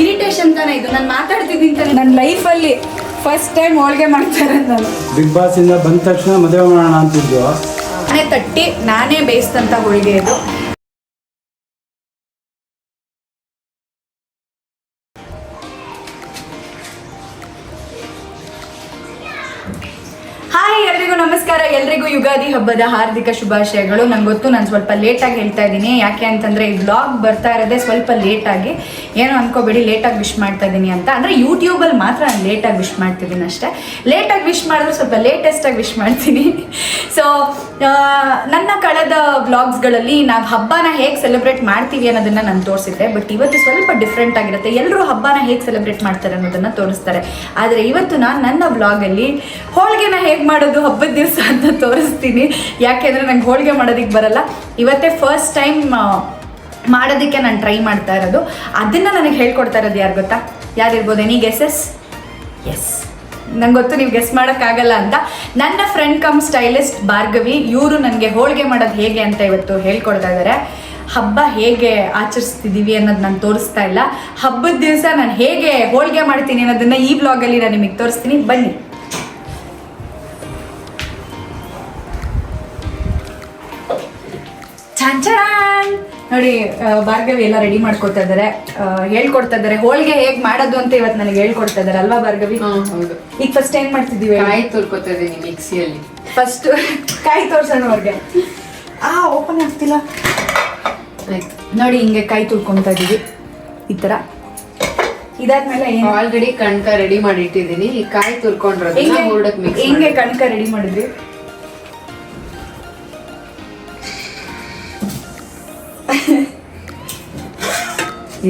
Irritation ತಾನೇ ಇದು? ನಾನು ಮಾತಾಡ್ತಿದ್ದೀನಿ ತಾನೆ. ನನ್ನ ಲೈಫಲ್ಲಿ ಫಸ್ಟ್ ಟೈಮ್ ಹೋಳಿಗೆ ಮಾಡ್ತಾರೆ ನಾನು. ಬಿಗ್ ಬಾಸ್ ಇಂದ ಬಂದ ತಕ್ಷಣ ಮದುವೆ ಮಾಡೋಣ ಅಂತಿದ್ದು ನಾನೇ ತಟ್ಟಿ ನಾನೇ ಬೇಯಿಸಿದಂಥ ಹೋಳಿಗೆ ಇದು. ಯುಗಾದಿ ಹಬ್ಬದ ಹಾರ್ದಿಕ ಶುಭಾಶಯಗಳು. ನಂಗೆ ಗೊತ್ತು, ನಾನು ಸ್ವಲ್ಪ ಲೇಟಾಗಿ ಹೇಳ್ತಾ ಇದ್ದೀನಿ ಯಾಕೆ ಅಂತಂದ್ರೆ, ಈ ಬ್ಲಾಗ್ ಬರ್ತಾ ಇರೋದೇ ಸ್ವಲ್ಪ ಲೇಟಾಗಿ ಏನೋ ಅನ್ಕೋಬೇಡಿ ಲೇಟಾಗಿ ವಿಶ್ ಮಾಡ್ತಾ ಇದ್ದೀನಿ ಅಂತ. ಅಂದ್ರೆ ಯೂಟ್ಯೂಬಲ್ಲಿ ಮಾತ್ರ ನಾನು ಲೇಟಾಗಿ ವಿಶ್ ಮಾಡ್ತಿದ್ದೀನಿ ಅಷ್ಟೇ. ಲೇಟಾಗಿ ವಿಶ್ ಮಾಡಿದ್ರೆ ಸ್ವಲ್ಪ ಲೇಟೆಸ್ಟಾಗಿ ವಿಶ್ ಮಾಡ್ತೀನಿ. ಸೊ ನನ್ನ ಕಳೆದ ವ್ಲಾಗ್ಸ್ಗಳಲ್ಲಿ ನಾವು ಹಬ್ಬನ ಹೇಗೆ ಸೆಲೆಬ್ರೇಟ್ ಮಾಡ್ತೀವಿ ಅನ್ನೋದನ್ನ ನಾನು ತೋರಿಸಿದ್ದೆ. ಬಟ್ ಇವತ್ತು ಸ್ವಲ್ಪ ಡಿಫ್ರೆಂಟ್ ಆಗಿರುತ್ತೆ. ಎಲ್ಲರೂ ಹಬ್ಬನ ಹೇಗೆ ಸೆಲೆಬ್ರೇಟ್ ಮಾಡ್ತಾರೆ ಅನ್ನೋದನ್ನ ತೋರಿಸ್ತಾರೆ. ಆದರೆ ಇವತ್ತು ನಾನು ನನ್ನ ವ್ಲಾಗಲ್ಲಿ ಹೋಳಿಗೆನ ಹೇಗೆ ಮಾಡೋದು, ಹಬ್ಬದ ದಿವಸ ಅಂತ ತೋರಿಸ್ತೀನಿ. ಯಾಕೆಂದರೆ ನಂಗೆ ಹೋಳಿಗೆ ಮಾಡೋದಕ್ಕೆ ಬರಲ್ಲ. ಇವತ್ತೇ ಫಸ್ಟ್ ಟೈಮ್ ಮಾಡೋದಕ್ಕೆ ನಾನು ಟ್ರೈ ಮಾಡ್ತಾ ಇರೋದು. ಅದನ್ನು ನನಗೆ ಹೇಳ್ಕೊಡ್ತಾ ಇರೋದು ಯಾರು ಗೊತ್ತಾ? ಯಾರಿರ್ಬೋದು? ಎನಿ ಗೆಸ್ ಎಸ್ ನಂಗೆ ಗೊತ್ತು ನೀವು ಗೆಸ್ ಮಾಡೋಕ್ಕಾಗಲ್ಲ ಅಂತ. ನನ್ನ ಫ್ರೆಂಡ್ ಕಮ್ ಸ್ಟೈಲಿಸ್ಟ್ ಭಾರ್ಗವಿ, ಇವರು ನನಗೆ ಹೋಳಿಗೆ ಮಾಡೋದು ಹೇಗೆ ಅಂತ ಇವತ್ತು ಹೇಳ್ಕೊಡ್ತಾ ಇದ್ದಾರೆ ಹಬ್ಬ ಹೇಗೆ ಆಚರಿಸ್ತಿದ್ದೀವಿ ಅನ್ನೋದು ನಾನು ತೋರಿಸ್ತಾ ಇಲ್ಲ. ಹಬ್ಬದ ದಿವಸ ನಾನು ಹೇಗೆ ಹೋಳಿಗೆ ಮಾಡ್ತೀನಿ ಅನ್ನೋದನ್ನ ಈ ಬ್ಲಾಗಲ್ಲಿ ನಾನು ನಿಮಗೆ ತೋರಿಸ್ತೀನಿ. ಬನ್ನಿ. ನೋಡಿ ಭಾರ್ಗವಿ ಎಲ್ಲ ರೆಡಿ ಮಾಡ್ಕೊತಾ ಇದ್ದಾರೆ. ಹೇಳ್ಕೊಡ್ತಾ ಇದ್ದಾರೆ. ಹೋಳಿಗೆ ಹೇಗ್ ಮಾಡೋದು ಅಂತ ಇವತ್ತು ನನಗೆ ಹೇಳ್ಕೊಡ್ತಾ ಇದ್ದಾರೆ ಅಲ್ವಾ ಭಾರ್ಗವಿ? ಹಾ ಹೌದು. ಈಗ ಫಸ್ಟ್ ಏನ್ ಮಾಡ್ತಿದೀವಿ ಕಾಯಿ ತುರ್ಕೋತಾ ಇದೀನಿ ಮಿಕ್ಸಿಯಲ್ಲಿ. ಫಸ್ಟ್ ಕಾಯಿ ತೋರ್ಸೋಣ ಅವ್ರಿಗೆ. ಆ ಓಪನ್ ಆಗ್ತಿಲ್ಲ. ಆಯ್ತು. ನೋಡಿ ಹಿಂಗೆ ಕಾಯಿ ತುರ್ಕೊಂತ ಇದೀವಿ ಈ ತರ. ಇದಾದ್ಮೇಲೆ ಆಲ್ರೆಡಿ ಕಣ್ಕ ರೆಡಿ ಮಾಡಿ ಇಟ್ಟಿದ್ದೀನಿ ಈ ಕಾಯಿ ತುರ್ಕೊಂಡ್ರೆ ಹೆಂಗೆ ಕಣಕ ರೆಡಿ ಮಾಡಿದ್ವಿ.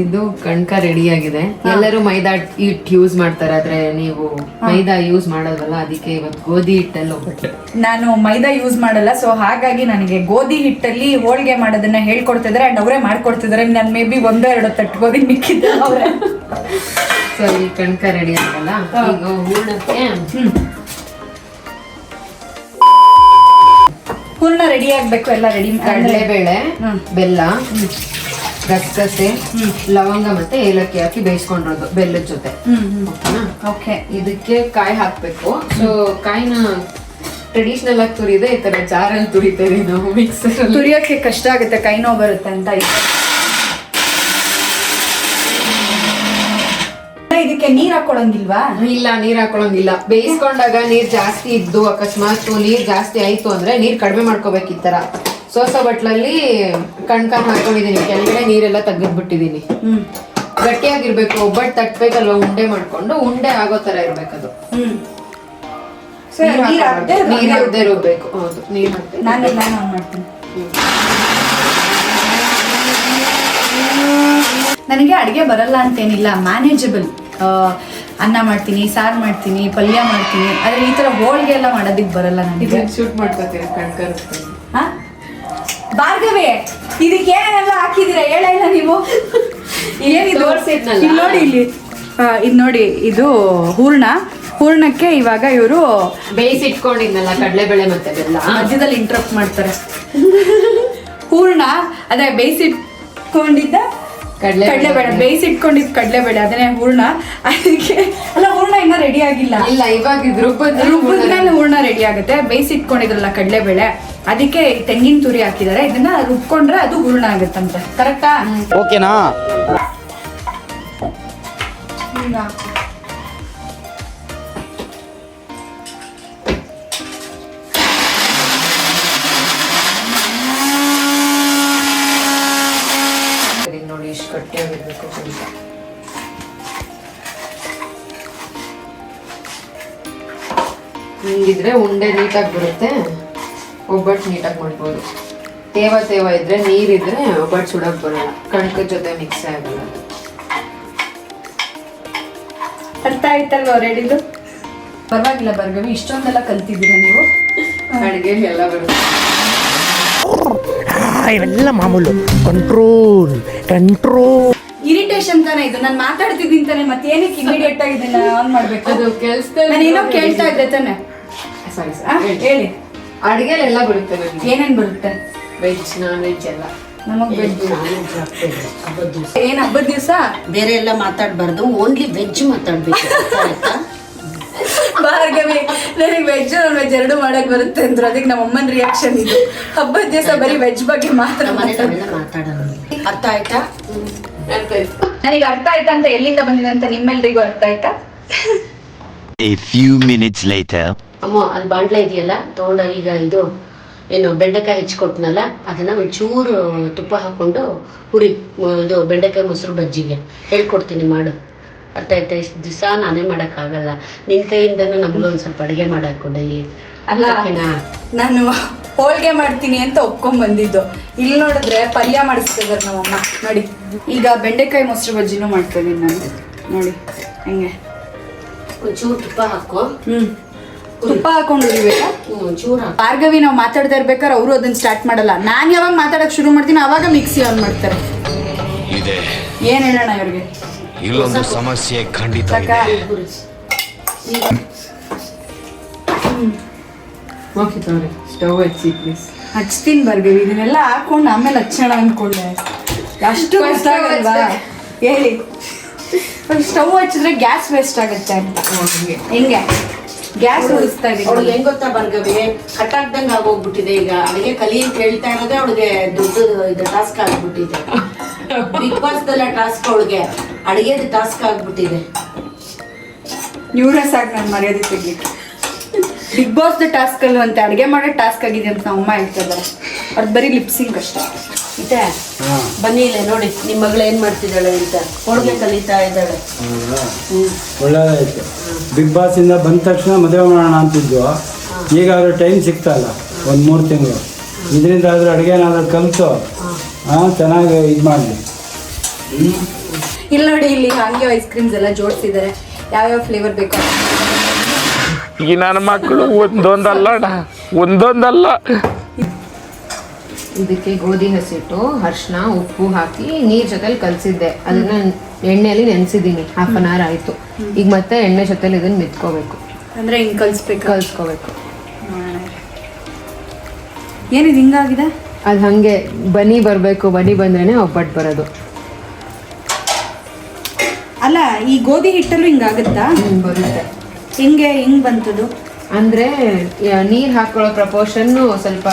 ಇದು ಕಣ್ಕ ರೆಡಿ ಆಗಿದೆ ಎಲ್ಲರೂ ಮೈದಾ ಹಿಟ್ ಯೂಸ್ ಮಾಡ್ತಾರೆ ಆದ್ರೆ ನೀವು ಮೈದಾ ಯೂಸ್ ಮಾಡೋದಲ್ಲ ಅದಕ್ಕೆ ಇವತ್ತು ಗೋಧಿ ಹಿಟ್ಟಲ್ಲಿ ಹೋಗ್ಬಿಟ್ಟು ನಾನು ಮೈದಾ ಯೂಸ್ ಮಾಡಲ್ಲ ಸೊ ಹಾಗಾಗಿ ನನಗೆ ಗೋಧಿ ಹಿಟ್ಟಲ್ಲಿ ಹೋಳಿಗೆ ಮಾಡೋದನ್ನ ಹೇಳ್ಕೊಡ್ತಿದ್ರೆ ಅಂಡ್ ಅವರೇ ಮಾಡ್ಕೊಡ್ತಿದ್ದಾರೆ. ನಾನು ಮೇ ಬಿ ಒಂದೋ ಎರಡು ತಟ್ಟು ಗೋಧಿ ಮಿಕ್ಕಿದ್ದೆ ಅವರೇ. ಸೊ ಈ ಕಣ್ಕ ರೆಡಿ ಆಗಲ್ಲ. ಈಗ ಹೂರ್ಣಕ್ಕೆ ಹೂರ್ಣ ರೆಡಿ ಆಗ್ಬೇಕು ಎಲ್ಲ ರೆಡಿ ಕಡಲೆಬೇಳೆ ಬೇಳೆ ಬೆಲ್ಲ ಗಸಗಸೆ ಲವಂಗ ಮತ್ತೆ ಏಲಕ್ಕಿ ಹಾಕಿ ಬೇಯಿಸ್ಕೊಂಡಿರೋದು ಬೆಲ್ಲದ ಜೊತೆ. ಓಕೆನಾ? ಓಕೆ. ಇದಕ್ಕೆ ಕಾಯಿ ಹಾಕ್ಬೇಕು. ಸೊ ಕಾಯಿನ ಟ್ರೆಡಿಷನಲ್ ಆಗಿ ತುರಿದೆ ಈ ತರ ಜಾರಲ್ಲಿ ತುರಿತೇವೆ ನಾವು ಮಿಕ್ಸರ್ ತುರಿಯೋಕ್ಕೆ ಕಷ್ಟ ಆಗುತ್ತೆ ಕೈ ನೋವು ಬರುತ್ತೆ ಅಂತ ಇದೆ. ಇದಕ್ಕೆ ನೀರ್ ಹಾಕೊಳಂಗಿಲ್ವಾ? ಇಲ್ಲ ನೀರ್ ಹಾಕೊಳಂಗಿಲ್ಲ. ಬೇಯಿಸ್ಕೊಂಡಾಗ ನೀರ್ ಜಾಸ್ತಿ ಇದ್ದು ಅಕಸ್ಮಾತ್ ನೀರ್ ಜಾಸ್ತಿ ಆಯ್ತು ಅಂದ್ರೆ ನೀರ್ ಕಡಿಮೆ ಮಾಡ್ಕೋಬೇಕು ಈ ತರ. ಸೋಸ ಬಟ್ಲಲ್ಲಿ ಕಣ್ಕ ಹಾಕೊಂಡಿದ್ದೀನಿ ಕೆಳಗಡೆ ನೀರೆಲ್ಲ ತೆಗೆದ್ಬಿಟ್ಟಿದೀನಿ ಹ್ಮ್. ಗಟ್ಟಿಯಾಗಿರ್ಬೇಕು. ಒಬ್ಬಟ್ಟು ತಟ್ಬೇಕಲ್ವಾ? ಉಂಡೆ ಮಾಡ್ಕೊಂಡು ಉಂಡೆ ಆಗೋ ತರ ಇರ್ಬೇಕದು. ನೀರ್ ಹಾಕ್ದೆ ಹಾಕ್ದೆ ಹೌದು ನೀರ್ ನಾನು ನಾನು ಮಾಡ್ತೀನಿ. ನನಗೆ ಅಡುಗೆ ಬರಲ್ಲ ಅಂತೇನಿಲ್ಲ. ಮ್ಯಾನೇಜಬಲ್ ಅನ್ನ ಮಾಡ್ತೀನಿ ಸಾರು ಮಾಡ್ತೀನಿ ಪಲ್ಯ ಮಾಡ್ತೀನಿ. ಆದರೆ ಈ ಥರ ಹೋಳಿಗೆ ಎಲ್ಲ ಮಾಡೋದಕ್ಕೆ ಬರಲ್ಲ ನನಗೆ. ಶೂಟ್ ಮಾಡ್ಕೋತೀನಿ ಕಣ್ಕರ್ ಹಾ? ಭಾರ್ಗವಿ ಇದಕ್ಕೆ ಏನೇನೆಲ್ಲ ಹಾಕಿದಿರ ಹೇಳ ಇಲ್ಲ ನೀವು. ಏನಿದು? ತೋರ್ಸಿದ್ನಲ್ಲ. ಇಲ್ಲಿ ನೋಡಿ ಇಲ್ಲಿ. ಆ, ಇದು ನೋಡಿ ಇದು ಹೂರ್ಣ. ಹೂರ್ಣಕ್ಕೆ ಇವಾಗ ಇವರು ಬೇಯಿಸಿಟ್ಕೊಂಡಿದ್ನಲ್ಲ ಕಡಲೆಬೇಳೆ ಮತ್ತೆ ಬೆಲ್ಲ. ಮಧ್ಯದಲ್ಲಿ ಇಂಟ್ರಪ್ಟ್ ಮಾಡ್ತಾರೆ. ಹೂರ್ಣ ಅದೇ ಬೇಯಿಸಿಟ್ಕೊಂಡಿದ್ದ ಕಡಲೆಬೇಳೆ. ಕಡಲೆ ಕಡಲೆಬೇಳೆ ಅದನ್ನೇ ಹೂರ್ಣ. ಅದಕ್ಕೆ ಅಲ್ಲ ಹೂರ್ಣ ಇನ್ನೂ ರೆಡಿ ಆಗಿಲ್ಲ. ಇಲ್ಲ ಇವಾಗ ಇದು ರುಬ್ಬದ್ರೆ ರುಬ್ಬಿದ್ಮೇಲೆ ಹೂರ್ಣ ರೆಡಿ ಆಗುತ್ತೆ. ಬೇಯಿಸಿಟ್ಕೊಂಡಿದ್ರಲ್ಲ ಕಡಲೆಬೇಳೆ ಅದಕ್ಕೆ ತೆಂಗಿನ ತುರಿ ಹಾಕಿದ್ದಾರೆ. ಇದನ್ನ ರುಬ್ಕೊಂಡ್ರೆ ಅದು ಹೂರ್ಣ ಆಗುತ್ತಂತೆ. ಕರೆಕ್ಟಾ ಓಕೆನಾ ಹಿಂಗಿದ್ರೆ ಉಂಡೆ ನೀಟಾಗಿ ಬರುತ್ತೆ ಒಬ್ಬಟ್ಟು ನೀಟಾಗಿ ಮಾಡ್ಬೋದು. ತೇವ ತೇವ ಇದ್ರೆ ನೀರಿದ್ರೆ ಒಬ್ಬಟ್ಟು ಸುಡಕ್ಕೆ ಬರೋಲ್ಲ ಕಣಕ ಜೊತೆ ಮಿಕ್ಸ್ ಆಗಲ್ಲ. ಅರ್ಥ ಆಯ್ತಲ್ವ ರೆಡಿದು ಪರವಾಗಿಲ್ಲ ಬರ್ಗವಿ ಇಷ್ಟೊಂದೆಲ್ಲ ಕಲ್ತಿದ್ದೀರಾ ನೀವು? ಅಡುಗೆ ಎಲ್ಲ ಬರುತ್ತೆ. ಇವೆಲ್ಲ ಮಾಮೂಲು. ಕಂಟ್ರೋಲ್ ಕಂಟ್ರೋಲ್ ಇರಿಟೇಷನ್ ತಾನೇ ಇದು? ನಾನು ಮಾತಾಡ್ತಿದ್ದೀನಿ ತಾನೆ ಮತ್ತೆ ಏನಕ್ಕೆ ಇಮಿಡಿಯೇಟ್ ಆಗಿ ಇದನ್ನ ಆನ್ ಮಾಡ್ಬೇಕು? ಅದು ಕೆಲಸ ನಾನು ಏನೋ ಕೇಳ್ತಾ ಇದ್ದೆ ತಾನೆ. ಸಾರಿ ಆ, ಹೇಳಿ. ಅಡುಗೆಲೆಲ್ಲ ಬರುತ್ತೆ ನನಗೆ ಏನೇನ್ ಬರುತ್ತೆ? ವೆಜ್ ನಾನ್ ವೆಜ್ ಎಲ್ಲ. ನಮಗೆ ವೆಜ್ ಹಬ್ಬದ ದಿವಸ. ಏನ್ ಹಬ್ಬದ ದಿವಸ? ಬೇರೆ ಎಲ್ಲ ಮಾತಾಡಬಾರ್ದು. ಓನ್ಲಿ ವೆಜ್ ಮಾತಾಡ್ಬೇಕು. ಅರ್ಥ ಆಯ್ತಾ? ಭಾರ್ಗವಿ ನನಗೆ ವೆಜ್ ನಾನ್ ವೆಜ್ ಎರಡು ಮಾಡಕ್ ಬರುತ್ತೆ ಅಂದ್ರು. ಅದಕ್ಕೆ ನಮ್ಮ ಅಮ್ಮನ ರಿಯಾಕ್ಷನ್ ಇದು. ಹಬ್ಬದ ದಿವಸ ಬರೀ ವೆಜ್ ಬಗ್ಗೆ ಮಾತ್ರ ನಮ್ಮ ಮಾತಾಡೋಣ ಅರ್ಥ ಆಯ್ತಾ? ನನಗೆ ಅರ್ಥ ಆಯ್ತಾ ಅಂತ ಎಲ್ಲಿಂದ ಬಂದಿದೆ ಅಂತ ನಿಮ್ಮೆಲ್ರಿಗೂ ಅರ್ಥ ಆಯ್ತಾ? A few minutes later. ಅಮ್ಮ ಅದು ಬಾಂಡ್ಲ ಇದೆಯಲ್ಲ? ತಗೊಂಡ ಈಗ ಇದು ಏನು ಬೆಂಡೆಕಾಯಿ ಹೆಚ್ಚಿಕೊಟ್ನಲ್ಲ ಅದನ್ನ ಒಂಚೂರು ತುಪ್ಪ ಹಾಕೊಂಡು ಹುರಿ ಇದು ಬೆಂಡೆಕಾಯಿ ಮೊಸರು ಬಜ್ಜಿಗೆ. ಹೇಳ್ಕೊಡ್ತೀನಿ ಮಾಡು. ಅರ್ಥ ಆಯ್ತಾ? ಇಷ್ಟು ದಿವಸ ನಾನೇ ಮಾಡೋಕ್ಕಾಗಲ್ಲ. ನಿನ್ ಕೈಯಿಂದನೂ ನಮಗೂ ಒಂದು ಸ್ವಲ್ಪ ಅಡುಗೆ ಮಾಡಾಕು ಡೈಲಿ ಅಲ್ಲ ನಾನು ಹೋಳಿಗೆ ಮಾಡ್ತೀನಿ ಅಂತ ಒಪ್ಕೊಂಡ್ ಬಂದಿದ್ದು. ಇಲ್ಲಿ ನೋಡಿದ್ರೆ ಪಲ್ಯ ಮಾಡಿಸ್ತಿದಾರೆ ನಮ್ಮಮ್ಮ. ನೋಡಿ ಈಗ ಬೆಂಡೆಕಾಯಿ ಮೊಸರು ಬಜ್ಜಿನೂ ಮಾಡ್ತೀನಿ ನಾನು. ನೋಡಿ ಹೆಂಗೆ? ಒಂಚೂರು ತುಪ್ಪ ಹಾಕೋ. ಹ್ಮ್. ತುಪ್ಪ ಹಾಕೊಂಡು ಉರಿಬೇಕಾ ಹ್ಮ್, ಭಾರ್ಗವಿ ನಾವು ಮಾತಾಡ್ತಾ ಇರ್ಬೇಕಾದ್ರೆ ಅವರು ಅದನ್ನ ಸ್ಟಾರ್ಟ್ ಮಾಡಲ್ಲ. ನಾನು ಯಾವಾಗ ಮಾತಾಡಕ್ ಶುರು ಮಾಡ್ತೀನಿ ಅವಾಗ ಮಿಕ್ಸಿ ಆನ್ ಮಾಡ್ತಾರೆ. ಇದೆ. ಏನ್ ಹೇಳೋಣ ಇವ್ರಿಗೆ? ಇಲ್ಲೊಂದು ಸಮಸ್ಯೆ ಖಂಡಿತ ಇದೆ. ಓಕೆ ತಗೋರಿ ಸ್ಟವ್ ಹಚ್ಚಿ ಪ್ಲೀಸ್ ಹಚ್ತೀನಿ ಬರ್ಗವಿ ಇದನ್ನೆಲ್ಲ ಹಾಕೊಂಡು ಆಮೇಲೆ ಹಚ್ಚೋಣ ಅನ್ಕೊಂಡೆ. ಅಷ್ಟು ಕಷ್ಟ ಆಗಲ್ವಾ? ಹೇಳಿ. ಸ್ಟವ್ ಹಚ್ಚಿದ್ರೆ ಗ್ಯಾಸ್ ವೇಸ್ಟ್ ಆಗುತ್ತೆ ಅಂತ. ಹೆಂಗೆ? ಗ್ಯಾಸ್ ಉಳಿಸ್ತಾ ಅವಳಿಗೆ ಹೆಂಗ್ ಗೊತ್ತಾ ಭಾರ್ಗವಿ ಕಟ್ಟಾಕ್ದಂಗ್ ಆಗೋಗ್ಬಿಟ್ಟಿದೆ ಈಗ. ಅಡಿಗೆ ಕಲಿ ಅಂತ ಹೇಳ್ತಾ ಇರೋದೇ ಅವಳಿಗೆ ದೊಡ್ಡ ಇದು ಟಾಸ್ಕ್ ಆಗ್ಬಿಟ್ಟಿದೆ. ಬಿಗ್ ಬಾಸ್ ದಲ್ಲ ಟಾಸ್ಕ್ ಅವಳಿಗೆ. ಅಡಿಗೆದು ಟಾಸ್ಕ್ ಆಗ್ಬಿಟ್ಟಿದೆ. ನ್ಯೂರಸ್ ಆಗಿ ನಾನು ಮರ್ಯಾದೆ ತೆಗ್ಲಿಕ್ಕೆ. ಬಿಗ್ ಬಾಸ್ ದ ಟಾಸ್ಕ್ ಅಲ್ಲೂ ಅಂತ ಅಡುಗೆ ಮಾಡೋ ಟಾಸ್ಕ್ ಆಗಿದೆ ಅಂತ ನಮ್ಮ ಅಮ್ಮ ಹೇಳ್ತಾ ಇದ್ದಾರೆ. ಅದು ಬರೀ ಲಿಪ್ಸಿಂಗ್ ಅಷ್ಟೇ. ಇದೆ ಬನ್ನಿ ಇಲ್ಲ ನೋಡಿ ನಿಮ್ಮ ಮಗಳು ಏನ್ ಮಾಡ್ತಿದ್ದಾಳೆ ಅಂತ. ಹೋಳಿಗೆ ಕಲಿತಾ ಇದ್ದಾಳೆ. ಒಳ್ಳೆದಾಯ್ತು. ಬಿಗ್ ಬಾಸ್ ಇಂದ ಬಂದ ತಕ್ಷಣ ಮದುವೆ ಮಾಡೋಣ ಅಂತಿದ್ವು. ಈಗ ಅದ್ರ ಟೈಮ್ ಸಿಗ್ತಲ್ಲ ಒಂದು ಮೂರು ತಿಂಗಳು. ಇದರಿಂದ ಆದ್ರೆ ಅಡುಗೆನಾದ್ರೂ ಕಲಿತು. ಹಾಂ. ಚೆನ್ನಾಗಿ ಇದು ಮಾಡಲಿ. ಇಲ್ಲಿ ನೋಡಿ ಇಲ್ಲಿ ಹಂಗೆ ಐಸ್ ಕ್ರೀಮ್ಸ್ ಎಲ್ಲ ಜೋಡಿಸಿದ್ದಾರೆ ಯಾವ್ಯಾವ ಫ್ಲೇವರ್ ಬೇಕು ಈಗ ನನ್ನ ಮಕ್ಕಳು ಒಂದೊಂದಲ್ಲ ಒಂದೊಂದಲ್ಲ. ಇದಕ್ಕೆ ಗೋಧಿ ಹಸಿಟ್ಟು ಅರ್ಶಿನ ಉಪ್ಪು ಹಾಕಿ ನೀರ್ ಜೊತೆಲಿ ಕಲ್ಸಿದ್ದೆ. ಅದನ್ನ ಎಣ್ಣೆಯಲ್ಲಿ ನೆನೆಸಿದ್ದೀನಿ. ಹಾಫ್ ಅನ್ ಅವರ್ ಆಯ್ತು. ಈಗ ಮತ್ತೆ ಎಣ್ಣೆ ಜೊತೆಲಿ ಇದನ್ನ ಮಿತ್ಕೋಬೇಕು. ಅಂದ್ರೆ ಹಿಂಗ್ ಕಲ್ಸ್ಬೇಕು? ಕಲ್ಸ್ಕೋಬೇಕು. ಏನಿದು ಹಿಂಗಾಗಿದೆ? ಅದು ಹಂಗೆ ಬನಿ ಬರಬೇಕು. ಬನಿ ಬಂದ್ರೇನೆ ಒಬ್ಬಟ್ಟು ಬರೋದು. ಅಲ್ಲ ಈ ಗೋಧಿ ಹಿಟ್ಟಲ್ಲೂ ಹಿಂಗಾಗುತ್ತಾ? ಬರುತ್ತೆ. ಹಿಂಗೆ ಹಿಂಗ್ ಬಂತದು? ಅಂದ್ರೆ ನೀರ್ ಹಾಕೊಳ್ಳೋ ಪ್ರಪೋರ್ಷನ್ ಸ್ವಲ್ಪ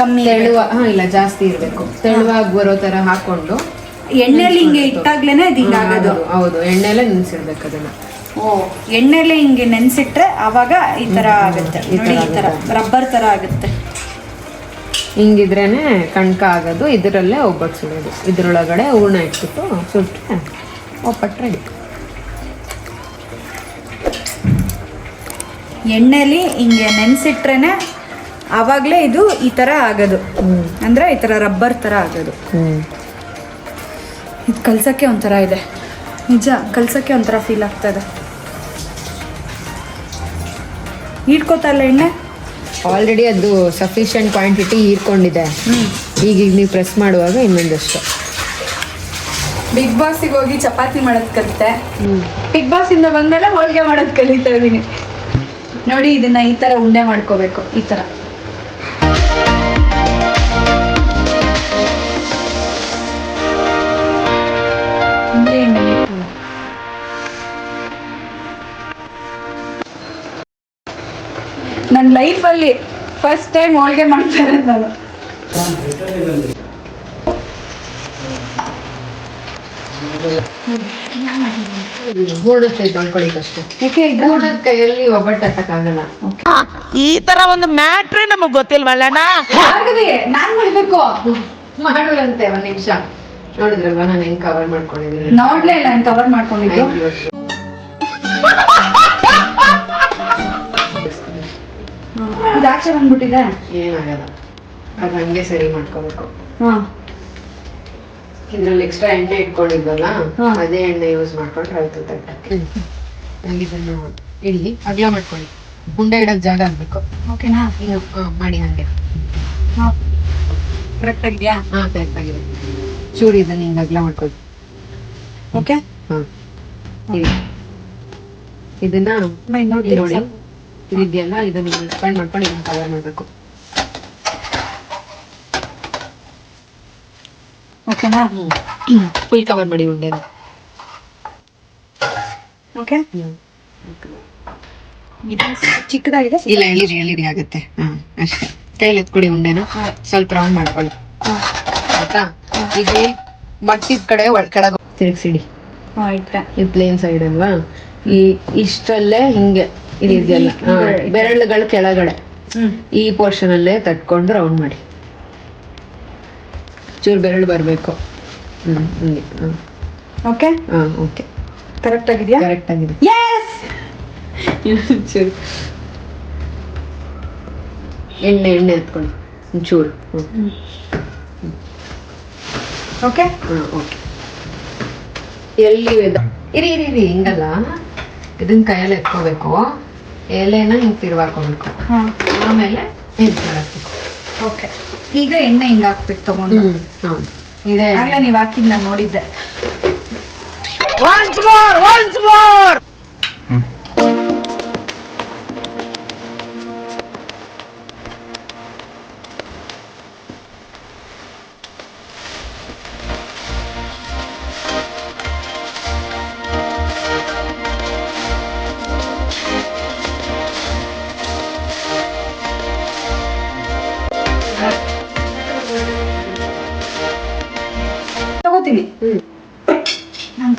ಕಮ್ಮಿ ತೆಳುವ ಹಾ ಇಲ್ಲ ಜಾಸ್ತಿ ಇರ್ಬೇಕು. ತೆಳುವಾಗಿ ಬರೋ ತರ ಹಾಕೊಂಡು ಎಣ್ಣೆಲಿ ಹಿಂಗೆ ಇಟ್ಟಾಗ್ಲೇನೆ ಅದು ಹಿಂಗಾಗೋದು ಹೌದು, ಹೌದು ಎಣ್ಣೆಲೆ ನೆನ್ಸಿರ್ಬೇಕು ಅದನ್ನ. ಓ ಎಣ್ಣೆಲೆ ಹಿಂಗೆ ನೆನ್ಸಿಟ್ರೆ ಅವಾಗ ಈ ತರ ಆಗುತ್ತೆ. ನೋಡಿ ಈ ತರ ರಬ್ಬರ್ ತರ ಆಗುತ್ತೆ. ಹಿಂಗಿದ್ರೇನೆ ಕಣ್ಕ ಆಗೋದು ಇದರಲ್ಲೇ ಒಬ್ಬಟ್ಟು ಸುಡೋದು. ಇದ್ರೊಳಗಡೆ ಹೂರ್ಣ ಇಟ್ಬಿಟ್ಟು ಸುಟ್ಟರೆ ಒಬ್ಬಟ್ಟು ರೆಡಿ ಎಣ್ಣೆಲಿ ಹಿಂಗೆ ನೆನೆಸಿಟ್ರೇ ಆವಾಗಲೇ ಇದು ಈ ಥರ ಆಗೋದು. ಅಂದರೆ ಈ ಥರ ರಬ್ಬರ್ ಥರ ಆಗೋದು. ಇದು ಕಲ್ಸೋಕ್ಕೆ ಒಂಥರ ಇದೆ. ನಿಜ ಕಲ್ಸೋಕ್ಕೆ ಒಂಥರ ಫೀಲ್ ಆಗ್ತದೆ ಇದೆ. ಹಿಡ್ಕೋತಾ ಇಲ್ಲ ಎಣ್ಣೆ? ಆಲ್ರೆಡಿ ಅದು ಸಫಿಷಿಯಂಟ್ ಕ್ವಾಂಟಿಟಿ ಹೀರ್ಕೊಂಡಿದೆ ಈಗ ಈಗ ನೀವು ಪ್ರೆಸ್ ಮಾಡುವಾಗ ಇನ್ನೊಂದಷ್ಟು. ಬಿಗ್ ಬಾಸಿಗೆ ಹೋಗಿ ಚಪಾತಿ ಮಾಡೋದು ಕಲಿತೆ. ಬಿಗ್ ಬಾಸಿಂದ ಬಂದಮೇಲೆ ಹೋಳಿಗೆ ಮಾಡೋದು ಕಲಿತಾ ಇದ್ದೀನಿ. ನೋಡಿ, ಇದನ್ನ ಈ ತರ ಉಂಡೆ ಮಾಡ್ಕೋಬೇಕು, ಈ ತರ. ನನ್ನ ಲೈಫಲ್ಲಿ ಫಸ್ಟ್ ಟೈಮ್ ಹೋಳಿಗೆ ಮಾಡ್ತಾರೆ ನಾನು. ಹೂರ್ಣದ ಕೈ ತೊಳ್ಕೊಳ್ಳಿ ಅಷ್ಟೇ ಯಾಕೆ ಇದು ಹೂರ್ಣದ ಕೈಯಲ್ಲಿ ಒಬ್ಬಟ್ಟು ಹತ್ತಕ್ಕಾಗಲ್ಲ ಈ ತರ ಒಂದು ಮ್ಯಾಟ್ರೇ ನಮಗ್ ಗೊತ್ತಿಲ್ವಲ್ಲ ಆಗದೆ ನಾನ್ ಮಾಡ್ಬೇಕು. ಮಾಡುವಂತೆ ಒಂದ್ ನಿಮಿಷ. ನೋಡಿದ್ರಲ್ವಾ ನಾನು ಹೆಂಗ್ ಕವರ್ ಮಾಡ್ಕೊಂಡಿದ್ದೀನಿ? ನೋಡ್ಲೇ ಇಲ್ಲ ಕವರ್ ಮಾಡ್ಕೊಂಡಿದ್ದು? ಇದು ಆಚೆ ಬಂದ್ಬಿಟ್ಟಿದೆ. ಏನಾಗಲ್ಲ. ಅದು ಹಂಗೆ ಸರಿ ಮಾಡ್ಕೋಬೇಕು. ಹಾ. ಇದ್ರಲ್ಲಿ ಎಕ್ಸ್ಟ್ರಾ ಎಣ್ಣೆ ಇಟ್ಕೊಂಡಿದ್ವಲ್ಲ ಅದೇ ಎಣ್ಣೆ ಯೂಸ್ ಮಾಡ್ಕೊಂಡ್ರೆ ಆಯ್ತು ತಟ್ಟಕ್ಕೆ. ಇದನ್ನು ಇಡಿ ಅಗ್ಲ ಮಾಡ್ಕೊಳ್ಳಿ. ಗುಂಡೆ ಇಡಕ್ ಜಾಗ ಆಗ್ಬೇಕು. ಓಕೆನಾ ಈಗ ಹಾ, ಮಾಡಿ ಹಂಗೆ. ಕರೆಕ್ಟ್ ಆಗಿದೆಯಾ? ಹಾ ಕರೆಕ್ಟ್ ಆಗಿದೆ. ಚೂರಿ ಇದನ್ನ ಹಿಂಗೆ ಅಗಲ ಮಾಡ್ಕೊಳ್ಳಿ. ಓಕೆ ಹಾಂ. ಇದನ್ನ ಇಲ್ಲಿ ನೋಡಿ. ಇದೆಯಲ್ಲ ಇದನ್ನ ಎಕ್ಸ್ಪ್ಯಾಂಡ್ ಮಾಡ್ಕೊಂಡು ಇದನ್ನ ಕವರ್ ಮಾಡ್ಬೇಕು. ಓಕೆನಾ ಫುಲ್ ಕವರ್ ಮಾಡಿ ಉಂಡೆ ಓಕೆ ಚಿಕ್ಕದಾಗಿದೆ ಇಲ್ಲ ಎಳಿರಿ ಎಳಿರಿ ಆಗುತ್ತೆ. ಹಾಂ ಅಷ್ಟೇ. ಕೈಲಿ ಎತ್ಕೊಡಿ ಉಂಡೆನ? ಸ್ವಲ್ಪ ರೌಂಡ್ ಮಾಡ್ಕೊಳ್ಳಿ. ಆಯ್ತಾ? ಈಗ ಮಟ್ಟಿದ ಕಡೆ ಒಳಗಡೆ ತಿರುಗಿಸಿಡಿ ಇದು ಪ್ಲೇನ್ ಸೈಡ್ ಅಲ್ವಾ? ಈ ಇಷ್ಟಲ್ಲೇ ಹಿಂಗೆ ಇದೆಯಲ್ಲ? ಬೆರಳುಗಳು ಕೆಳಗಡೆ. ಈ ಪೋರ್ಷನ್ ಅಲ್ಲೇ ತಟ್ಕೊಂಡು ರೌಂಡ್ ಮಾಡಿ. ಚೂರು ಬೆರಳು ಬರಬೇಕು. ಹ್ಮ್ ಹಿಂಗೆ ಹ್ಮ್. ಓಕೆ ಹಾ ಓಕೆ ಕರೆಕ್ಟ್ ಆಗಿದೆಯಾ? ಕರೆಕ್ಟ್ ಆಗಿದೆ. ಎಸ್ ಚೂರು ಎಣ್ಣೆ ಎಣ್ಣೆ ಎತ್ಕೊಳ್ಳಿ ಒಂಚೂರು. ಹ್ಮ್. ಓಕೆ ಹಾ ಓಕೆ ಎಲ್ಲಿ ಇದು- ಇರಿ ಇರಿ ಇರಿ ಹಿಂಗಲ್ಲ. ಇದನ್ನ ಕೈಯಲ್ಲಿ ಎತ್ಕೋಬೇಕು. ಎಲೆನ ಹಿಂಗ್ ತಿರ್ವಾಕೋಬೇಕು ಹಾ. ಆಮೇಲೆ ಹಿಂಗ್ ಹಾಕ್ಬೇಕು ಓಕೆ ಈಗ ಎಣ್ಣೆ ಹಿಂಗ್ ಹಾಕ್ಬೇಕು ತಗೊಂಡು. ಇದೆ. ಆಗ್ಲೇ ನೀವ್ ಹಾಕಿದ್ ನಾನ್ ನೋಡಿದ್ದೆ. ಒನ್ಸ್ ಮೋರ್ ಒನ್ಸ್ ಮೋರ್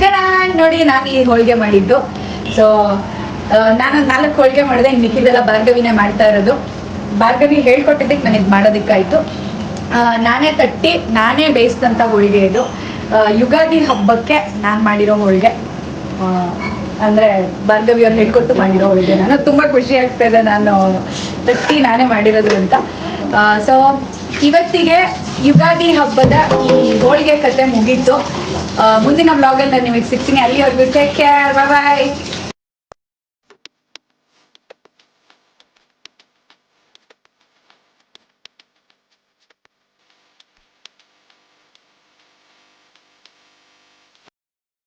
ಚಾಂಚನ ನೋಡಿ ನಾನು ಈ ಹೋಳಿಗೆ ಮಾಡಿದ್ದು. ಸೊ ನಾನು ನಾಲ್ಕು ಹೋಳಿಗೆ ಮಾಡಿದೆ. ನಿಖಿಲ್ ಭಾರ್ಗವಿನೇ ಮಾಡ್ತಾ ಇರೋದು. ಭಾರ್ಗವಿ ಹೇಳ್ಕೊಟ್ಟಿದ್ದಕ್ಕೆ ನಾನು ಇದು ಮಾಡೋದಕ್ಕಾಯ್ತು ನಾನೇ ತಟ್ಟಿ, ನಾನೇ ಬೇಯಿಸಿದಂಥ ಹೋಳಿಗೆ ಇದು. ಯುಗಾದಿ ಹಬ್ಬಕ್ಕೆ ನಾನು ಮಾಡಿರೋ ಹೋಳಿಗೆ. ಅಂದ್ರೆ ಭಾರ್ಗವಿ ಅವ್ರು ಹೇಳ್ಕೊಟ್ಟು ಮಾಡಿರೋ ಹೋಳಿಗೆ. ನಾನು ತುಂಬ ಖುಷಿ ಆಗ್ತಾ ಇದೆ. ನಾನು ತಟ್ಟಿ ನಾನೇ ಮಾಡಿರೋದು ಅಂತ. ಸೊ ಇವತ್ತಿಗೆ ಯುಗಾದಿ ಹಬ್ಬದ ಈ ಹೋಳಿಗೆ ಕತೆ ಮುಗೀತು. ಮುಂದಿನ ಬ್ಲಾಗಲ್ಲಿ ನಾನು ನಿಮಗೆ ಸಿಗ್ತೀನಿ. ಅಲ್ಲಿವರೆಗೂ ಟೇಕ್ ಕೇರ್ ಬಾಯ್